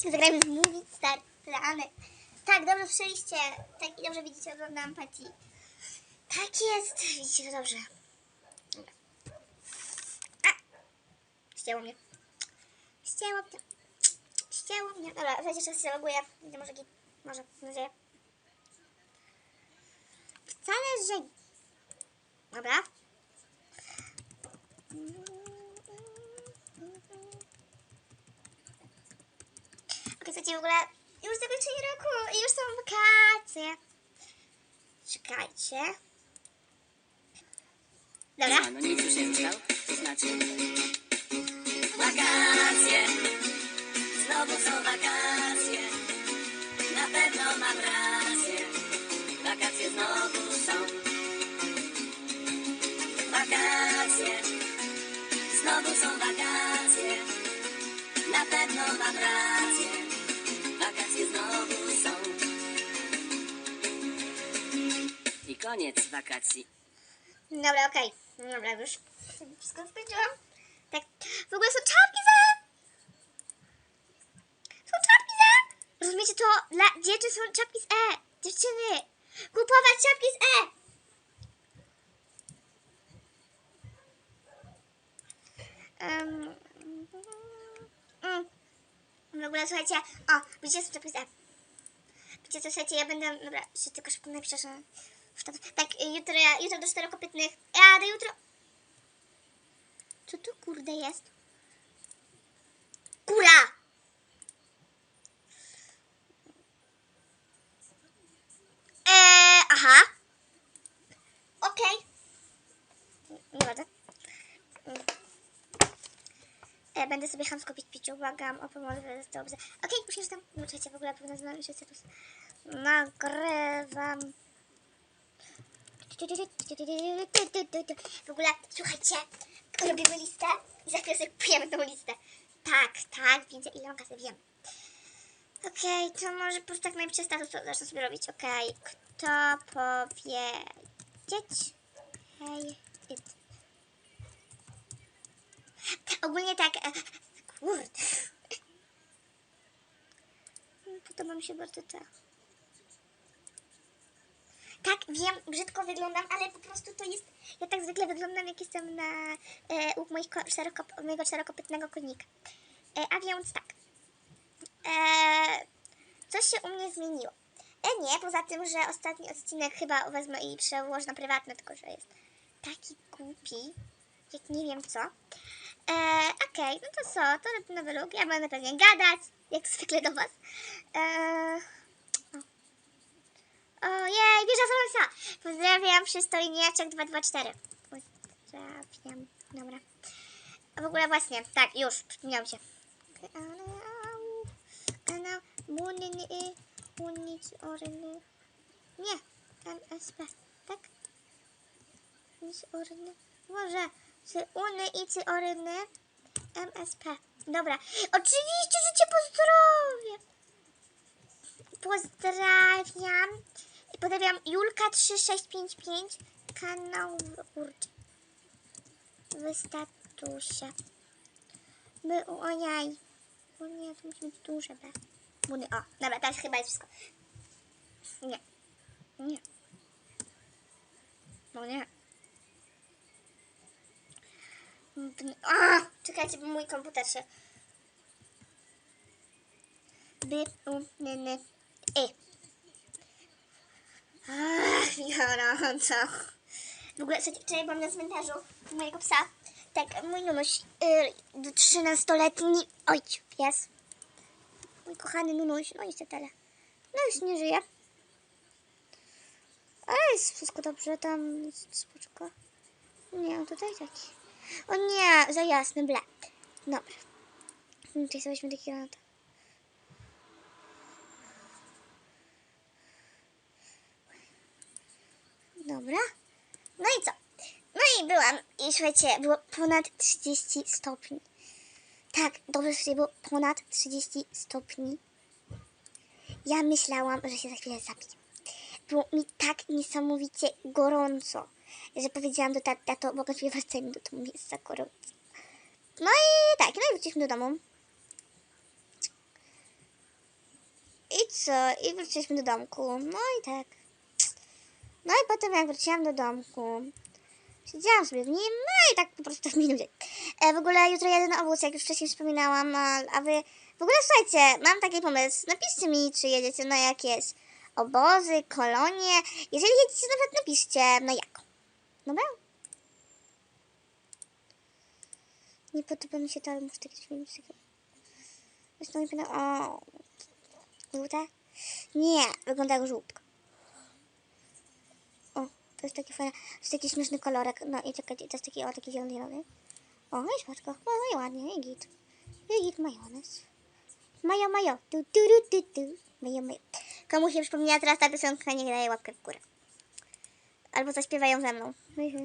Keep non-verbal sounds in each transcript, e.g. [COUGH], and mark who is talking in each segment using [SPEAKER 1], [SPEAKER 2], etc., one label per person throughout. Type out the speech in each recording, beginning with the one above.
[SPEAKER 1] odcinku zagrajmy w Movie Star Planet. Tak, dobrze słyszeliście. Tak, i dobrze widzicie, oglądam Pati. Tak jest, widzicie to dobrze. Dobra. A! Ścięło mnie. Ścięło mnie. Ścięło mnie. Dobra, słuchajcie, czas się zaloguję. Idę może git. Może, nadzieję. Wcale, że... Dobra. Słuchajcie, w ogóle już zakończenie roku i już są wakacje. Czekajcie. Dobra.
[SPEAKER 2] Nie, no nic już nie zostało. Znaczy... Wakacje. Znowu są wakacje. Na pewno mam rację. Wakacje znowu są. Wakacje. Znowu są wakacje. Na pewno mam rację. Znowu są. I koniec wakacji.
[SPEAKER 1] Dobra, okej. Dobra, już wszystko skończyłam. Tak. W ogóle są czapki za... Są czapki za... Rozumiecie to? Dla dziewczyn są czapki z E. Dziewczyny. Kupować czapki z E. Um, mm. W ogóle słuchajcie, o, widzicie są czapki z E. Wiecie co, słuchajcie, ja będę, dobra, jeszcze tylko szybko napiszę, że... Tak, jutro, jutro do czterokopytnych. Jadę jutro. Co to kurde jest? Kura! Eee, aha. Okej. Nie będę. Mm. E, będę sobie chamsko pić piciu, błagam o pomoc, to dobrze. Okej, już jestem. No, czekajcie, w ogóle powinna znaleźć się status. Nagrywam. W ogóle, słuchajcie, robimy listę i za chwilę sobie kupujemy tą listę. Tak, tak, widzę ile mam kasy, wiem. Okej, to może po prostu tak najpierw status zacznę sobie robić. Okej, kto powiedzieć? Hej, it. [LAUGHS] Ogólnie tak, e, kurde. Podoba mi się bardzo ta. Tak, wiem, brzydko wyglądam, ale po prostu to jest. Ja tak zwykle wyglądam, jak jestem na e, u moich ko- szeroko, mojego szerokopytnego konika. E, a więc tak. E, coś się u mnie zmieniło. E, nie, poza tym, że ostatni odcinek chyba wezmę i przełożę na prywatny, tylko że jest taki głupi, jak nie wiem co. E, Okej, no to co, to robię nowy look. Ja będę pewnie gadać, jak zwykle do Was. E, Ojej, wieża Solonsa! Pozdrawiam, przystojniaczek 224. Pozdrawiam. Dobra. A w ogóle właśnie, tak, już, przypomniałam się. Nie, MSP, tak? Może, czy Uny i czy Orny? MSP. Dobra. Oczywiście, że Cię pozdrowię. Pozdrawiam. I pozdrawiam Julka3655. Kanał Urcz. W statusie. My, ojaj. O nie, to musi być duże B. Buny, o, dobra, teraz chyba jest wszystko. Nie. Nie. No nie. A, czekajcie, bo mój komputer się... By, u, ny, ny, y. Ach, gorąco. W ogóle, słuchajcie, wczoraj byłam na cmentarzu mojego psa. Tak, mój Nunuś, yy, 13-letni, oj, pies. Mój kochany Nunuś, no niestety, ale no już nie żyje. Ale jest wszystko dobrze, tam jest spoczko. Nie, tutaj taki. O nie, za jasny, ble. Dobra. Sobie weźmy to. Dobra. No i co? No i byłam i słuchajcie, było ponad 30 stopni. Tak, dobrze słuchajcie, było ponad 30 stopni. Ja myślałam, że się za chwilę zabiję. Było mi tak niesamowicie gorąco, że powiedziałam do taty, tato, mogę sobie wracać do jest za. No i tak, no i wróciliśmy do domu. I co? I wróciliśmy do domku. No i tak. No i potem jak wróciłam do domku, siedziałam sobie w nim, no i tak po prostu w minucie. E, w ogóle jutro jadę na obóz, jak już wcześniej wspominałam, a, a wy... W ogóle słuchajcie, mam taki pomysł. Napiszcie mi, czy jedziecie na jakieś obozy, kolonie. Jeżeli jedziecie, nawet napiszcie na jak. Dobra? Nie podoba mi się to, ale muszę tak takiego. Zresztą nie będę... O... Żółte? Nie, wygląda jak żółtko. O, to jest taki fajny, to jest taki śmieszny kolorek. No i czekajcie, to jest taki, o, taki zielony, zielony. O, i szpaczko. O, i ładnie, i git. I git majonez. Majo, majo, tu, tu, tu, tu, tu. Majo, majo. Komu się przypomniała teraz ta piosenka, niech daje łapkę w górę. Albo zaśpiewają ze mną. [LAUGHS]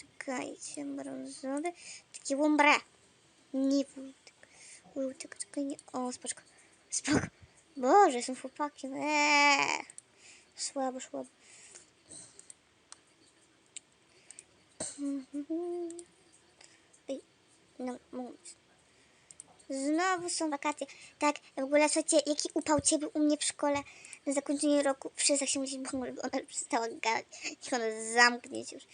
[SPEAKER 1] Czekajcie, brązowy. Taki łombre. Nie wójtek. Wójtek, czekaj, nie. O, spoczko. Spoko. Boże, są chłopaki. Eee. Słabo, słabo. Ej, no, mówić. Znowu są wakacje. Tak, w ogóle słuchajcie, jaki upał ciebie u mnie w szkole na zakończenie roku. Przyznać się musisz, bo ona już przestała gadać. Niech ona zamknie się już.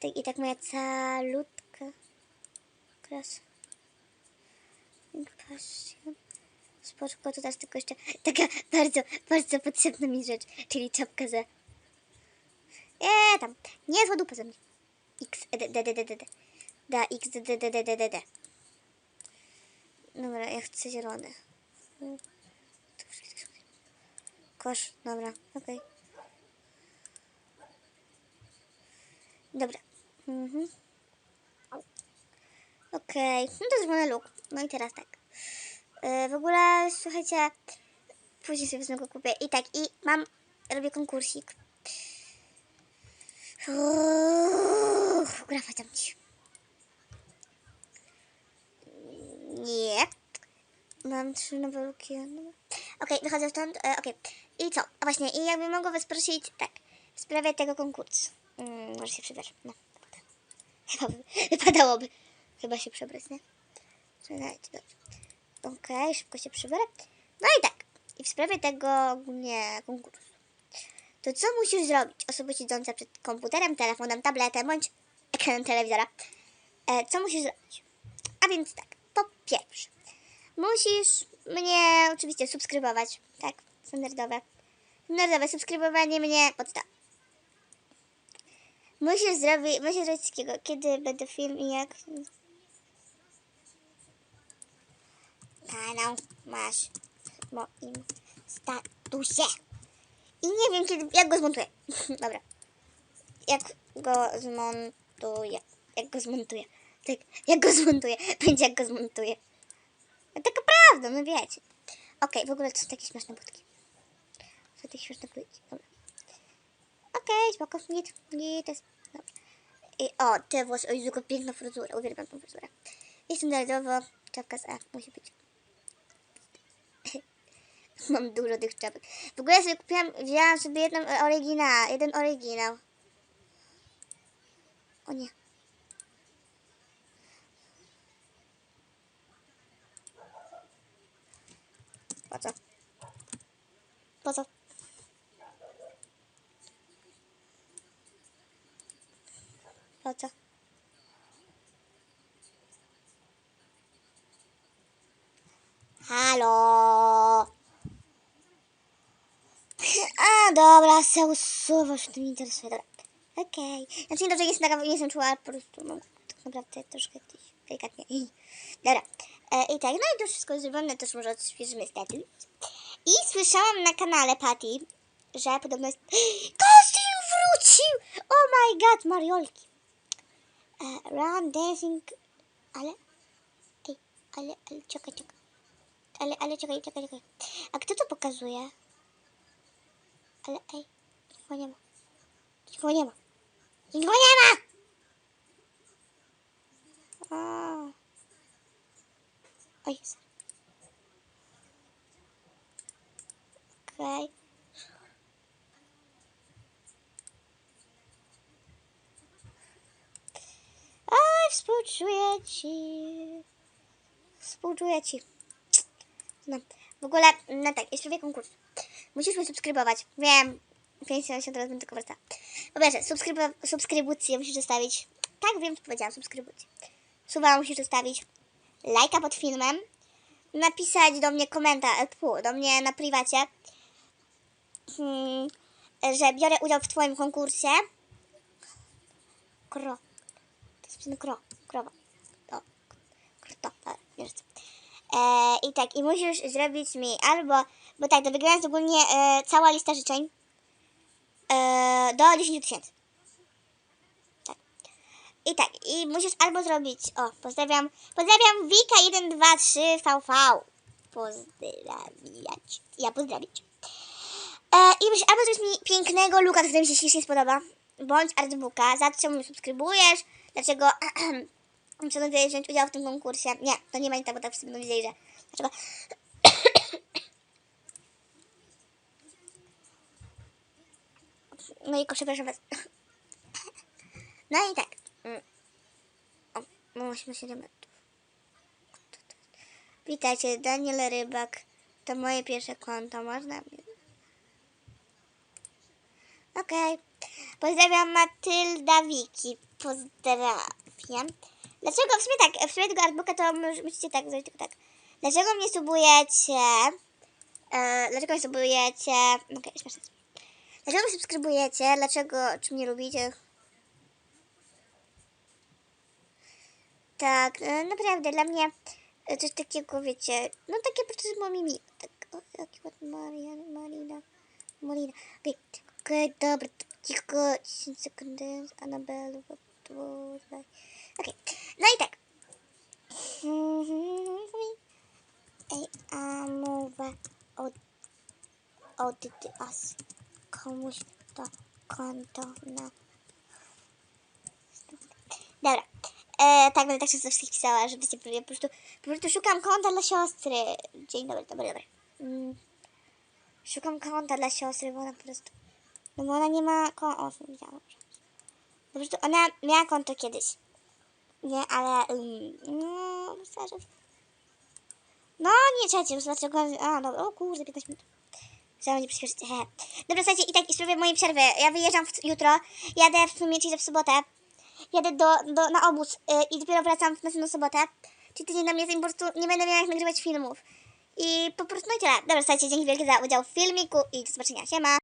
[SPEAKER 1] Tak, I tak moja calutka klasa. Pasja. Spoczko, to teraz tylko jeszcze taka bardzo, bardzo potrzebna mi rzecz, czyli czapka za... Eee, tam, nie zła dupa ze mnie. X, e. Da, X, d, d, d, d, d, d, d. Dobra, ja chcę zielony. Kosz, dobra, okej. Dobra. Mhm. Okej, no to zrobiony look. No i teraz tak. Yy, w ogóle, słuchajcie, później sobie go kupię. I tak, i mam, robię konkursik. Grafa tam ci. Nie. Mam trzy nowe luki. Okej, wychodzę stąd. E, Okej. I co? A właśnie, i jakby mogła was prosić, tak, w sprawie tego konkursu. Mm, może się przebrać. No, chyba [LAUGHS] by- wypadałoby. Chyba się przebrać, nie? Czekajcie, dobrze. Okej, szybko się przybiorę. No i tak. I w sprawie tego ogólnie konkursu. To co musisz zrobić? Osoba siedząca przed komputerem, telefonem, tabletem bądź ekranem telewizora. E, co musisz zrobić? A więc tak. Po pierwsze, musisz mnie oczywiście subskrybować. Standardowe. Standardowe subskrybowanie mnie podstaw. Musisz zrobić, musisz zrobić takiego, kiedy będę film i jak kanał masz w moim statusie. I nie wiem, kiedy, jak go zmontuję. [LAUGHS] Dobra. Jak go zmontuję. Jak go zmontuję. Tak, jak go zmontuję. [LAUGHS] Będzie jak go zmontuję. No, taka prawda, no wiecie. Okej, w ogóle to są takie śmieszne budki. Takie śmieszne budki. Dobra. Okej, spoko. Git, git jest. Dobra. I o, te włosy, oj, tylko piękna fryzura. Uwielbiam tą fryzurę. I standardowo czapka z A musi być. [LAUGHS] Mam dużo tych czapek. W ogóle sobie kupiłam, wzięłam sobie jedną oryginał, jeden oryginał. O nie. Po co? Po co? Co? Halo? [LAUGHS] A, dobra, se usuwasz, to nie interesuje, dobra. Znaczy taka, nie jestem czuła, po prostu, no, tak naprawdę troszkę gdzieś delikatnie. [LAUGHS] Dobra. E, I tak, no i to wszystko jest zrobione, też może odświeżymy status. I słyszałam na kanale Patty, że podobno jest... [GASPS] Kosting wrócił! Oh my god, Mariolki. E, run, dancing... Ale... Ej, ale, ale, czekaj, czekaj. Ale, ale, czekaj, czekaj, czekaj. A kto to pokazuje? Ale ej, nikogo nie ma. Nikogo nie ma. Nikogo nie ma! A. O jest. Okej. Oj, współczuję ci. Współczuję ci. No. w ogóle, no tak, jest prawie konkurs. Musisz mnie subskrybować. Wiem, 570 teraz będę tylko wraca. Po pierwsze, subskrybu- subskrybucję musisz zostawić. Tak, wiem, co powiedziałam, subskrybucję. Suba musisz zostawić. Lajka pod filmem. Napisać do mnie komentarz, e, do mnie na privacie, hmm, że biorę udział w twoim konkursie. Kro. Pisane kro. Krowa. To. Kro. Dobra, wiesz. E, I tak, i musisz zrobić mi albo, bo tak, do wygrania jest ogólnie e, cała lista życzeń e, do 10 tysięcy. Tak. I tak, i musisz albo zrobić, o, pozdrawiam, pozdrawiam Wika123VV. Pozdrawiać. Ja pozdrawiać. E, I musisz albo zrobić mi pięknego luka, który mi się ślicznie spodoba, bądź artbooka, za co mnie subskrybujesz, dlaczego [CLEARS THROAT] postanowiłeś wziąć udział w tym konkursie. Nie, to nie ma nic tak, bo tak wszyscy będą że dlaczego [COUGHS] No i przepraszam was. [COUGHS] No i tak. O, mam 87 metrów. Witajcie, Daniel Rybak. To moje pierwsze konto, można mnie. Okej. Pozdrawiam Matylda Wiki. Pozdrawiam. Dlaczego, w sumie tak, w sumie tego artbooka to mus- musicie tak zrobić, tylko tak. Dlaczego mnie subujecie? E, dlaczego mnie subujecie? Okej, śmieszne. Dlaczego mnie subskrybujecie? Dlaczego, czy mnie lubicie? Tak, e, naprawdę, dla mnie e, coś takiego, wiecie, no takie po prostu było mi miło. Tak, o, jaki ładny Marian, Marina, Marina. Okej, okej, dobra, cicho, 10 sekund, Anabel, tutaj. Okej, no i tak. Ej, a mowę od, od as komuś to konto na... Dobra. E, tak, będę tak często wszystkich pisała, żebyście ja po prostu, po prostu szukam konta dla siostry. Dzień dobry, dobry, dobry. Mm. Szukam konta dla siostry, bo ona po prostu... No bo ona nie ma konta... O, widziałam. Po prostu ona miała konto kiedyś. Nie, ale... No, myślę. No, nie już dlaczego... A, dobra, o kurde, 15 minut. Trzeba będzie przyspieszyć. He. Dobra, słuchajcie, i tak i spróbuję mojej przerwy. Ja wyjeżdżam w, jutro, jadę w sumie czyli w sobotę. Jadę do, do, na obóz y, i dopiero wracam w następną sobotę. Czyli tydzień na mnie po prostu nie będę miała jak nagrywać filmów. I po prostu, no i tyle. Dobra, słuchajcie, dzięki wielkie za udział w filmiku i do zobaczenia. Siema!